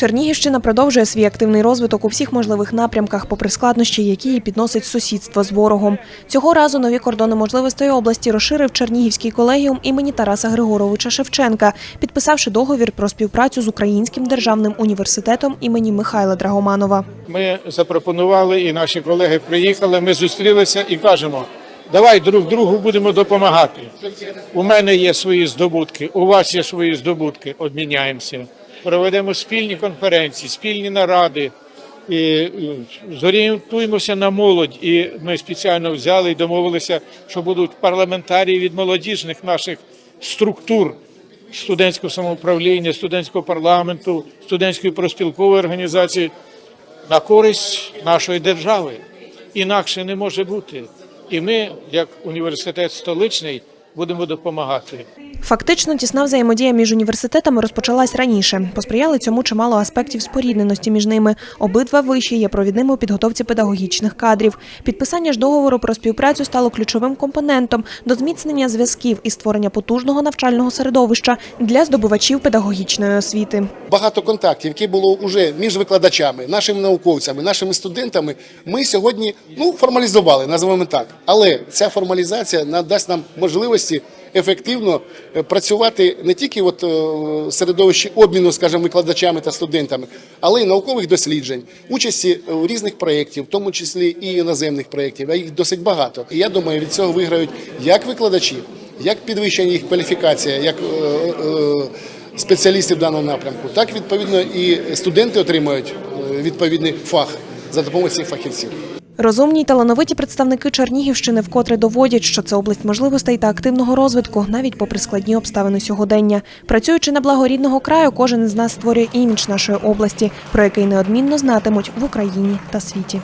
Чернігівщина продовжує свій активний розвиток у всіх можливих напрямках, попри складнощі, які їй підносить сусідство з ворогом. Цього разу нові кордони можливостей області розширив Чернігівський колегіум імені Тараса Григоровича Шевченка, підписавши договір про співпрацю з Українським державним університетом імені Михайла Драгоманова. Ми запропонували, і наші колеги приїхали. Ми зустрілися і кажемо: давай друг другу будемо допомагати. У мене є свої здобутки, у вас є свої здобутки. Обміняємося. Проведемо спільні конференції, спільні наради. І е, зорієнтуємося на молодь. І ми спеціально взяли і домовилися, що будуть парламентарії від молодіжних наших структур студентського самоуправління, студентського парламенту, студентської проспілкової організації на користь нашої держави. Інакше не може бути. І ми, як університет столичний, будемо допомагати. Фактично, тісна взаємодія між університетами розпочалась раніше. Посприяли цьому чимало аспектів спорідненості між ними. Обидва виші є провідними у підготовці педагогічних кадрів. Підписання ж договору про співпрацю стало ключовим компонентом до зміцнення зв'язків і створення потужного навчального середовища для здобувачів педагогічної освіти. багато контактів, які було вже між викладачами, нашими науковцями, нашими студентами. Ми сьогодні ну формалізували, називаємо так. Але ця формалізація надасть нам можливості ефективно працювати не тільки от е, середовищі обміну, скажімо, викладачами та студентами, але й наукових досліджень, участі у різних проєктів, в тому числі і іноземних проєктів. А їх досить багато. І я думаю, від цього виграють як викладачі, як підвищення їх кваліфікація, як е, е, спеціалістів в даному напрямку, так відповідно і студенти отримають е, відповідний фах за допомогою цих фахівців. Розумні й талановиті представники Чернігівщини вкотре доводять, що це область можливостей та активного розвитку, навіть попри складні обставини сьогодення. Працюючи на благо рідного краю, кожен із нас створює імідж нашої області, про який неодмінно знатимуть в Україні та світі.